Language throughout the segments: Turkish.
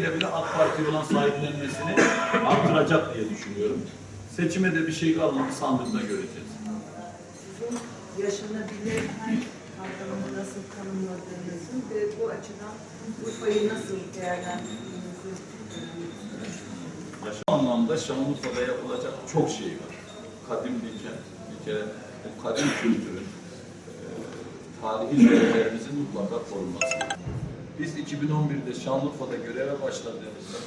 ile bile AK Parti'ye olan sahiplenmesini artıracak diye düşünüyorum. Seçime de bir şey kalmadı sandıkta göreceğiz. yaşanabilir kavramını nasıl tanımladığınızı ve bu açıdan Urfa'yı nasıl değerlendirdiğinizi Yaşam anlamda Şanlıurfa'da yapılacak çok şey var. Kadim bir kent. Bir kere bu kadim kültürün e, tarihi değerlerimizin mutlaka korunması. Biz 2011'de Şanlıurfa'da göreve başladığımızda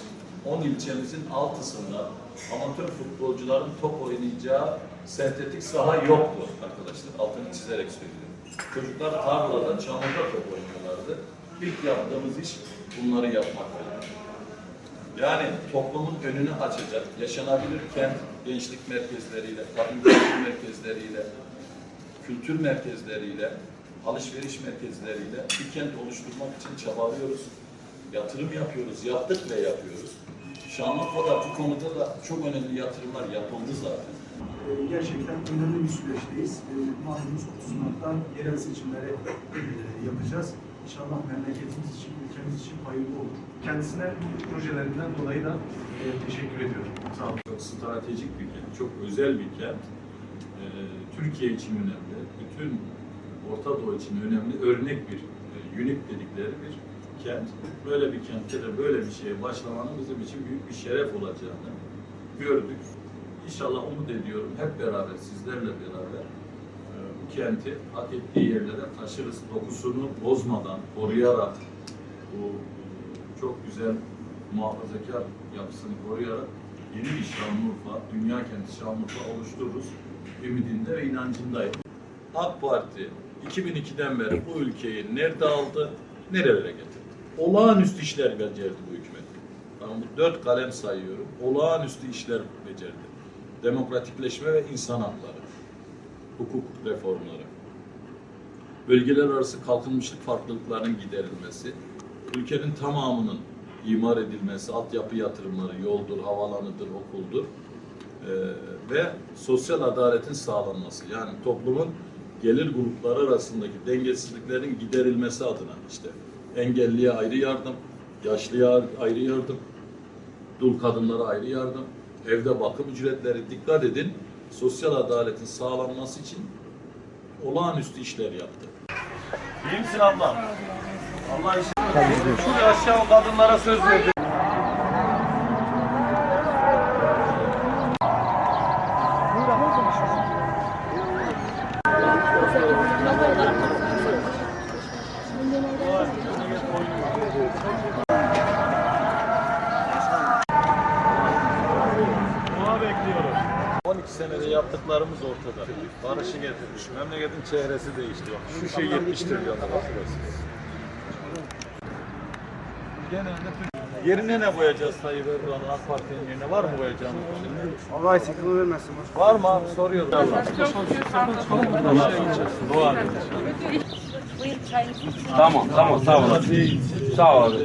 10 ilçemizin altısında amatör futbolcuların top oynayacağı sentetik saha yoktu arkadaşlar. Altını çizerek söylüyorum. Çocuklar tarlada, çamurda top oynuyorlardı. İlk yaptığımız iş bunları yapmak. Yani toplumun önünü açacak, yaşanabilir kent gençlik merkezleriyle, kadın gençlik merkezleriyle, kültür merkezleriyle, alışveriş merkezleriyle bir kent oluşturmak için çabalıyoruz. Yatırım yapıyoruz, yaptık ve yapıyoruz. Şanlıurfa'da bu konuda da çok önemli yatırımlar yapıldı zaten. Ee, gerçekten önemli bir süreçteyiz. Ee, Malumunuz 30 Mart'ta yerel seçimleri e, yapacağız. İnşallah memleketimiz için, ülkemiz için hayırlı olur. Kendisine bu projelerinden dolayı da e, teşekkür ediyorum. Sağ olun. Çok stratejik bir kent, çok özel bir kent. Ee, Türkiye için önemli, bütün Orta Doğu için önemli, örnek bir, e, unik dedikleri bir kent. Böyle bir kentte de böyle bir şeye başlamanın bizim için büyük bir şeref olacağını gördük. İnşallah umut ediyorum hep beraber, sizlerle beraber e, bu kenti hak ettiği yerlere taşırız. Dokusunu bozmadan, koruyarak, bu e, çok güzel muhafazakar yapısını koruyarak yeni bir Şanlıurfa, dünya kenti Şanlıurfa oluştururuz. Ümidinde ve inancındayım. AK Parti 2002'den beri bu ülkeyi nerede aldı, nerelere getirdi? Olağanüstü işler becerdi bu hükümet. Ben bu dört kalem sayıyorum. Olağanüstü işler becerdi. Demokratikleşme ve insan hakları, hukuk reformları, bölgeler arası kalkınmışlık farklılıklarının giderilmesi, ülkenin tamamının imar edilmesi, altyapı yatırımları, yoldur, havalanıdır, okuldur ee, ve sosyal adaletin sağlanması. Yani toplumun gelir grupları arasındaki dengesizliklerin giderilmesi adına işte engelliye ayrı yardım, yaşlıya ayrı yardım, dul kadınlara ayrı yardım, evde bakım ücretleri dikkat edin, sosyal adaletin sağlanması için olağanüstü işler yaptı. İyi misin ablam? Allah işini Şu aşağı kadınlara söz verdi. Dua bekliyorum. 12 senede yaptıklarımız ortada. Barışı getirmiş. Memleketin çehresi değişti. Bak, şu şey 70 trilyon lira şurası. Genelde Yerine ne koyacağız Tayyip Erdoğan'ın AK Parti'nin yerine? Var mı koyacağımız şey? Allah sıkıntı vermesin. Var mı abi? Soruyoruz. Allah. Tamam tamam sağ ol. Sağ ol abi.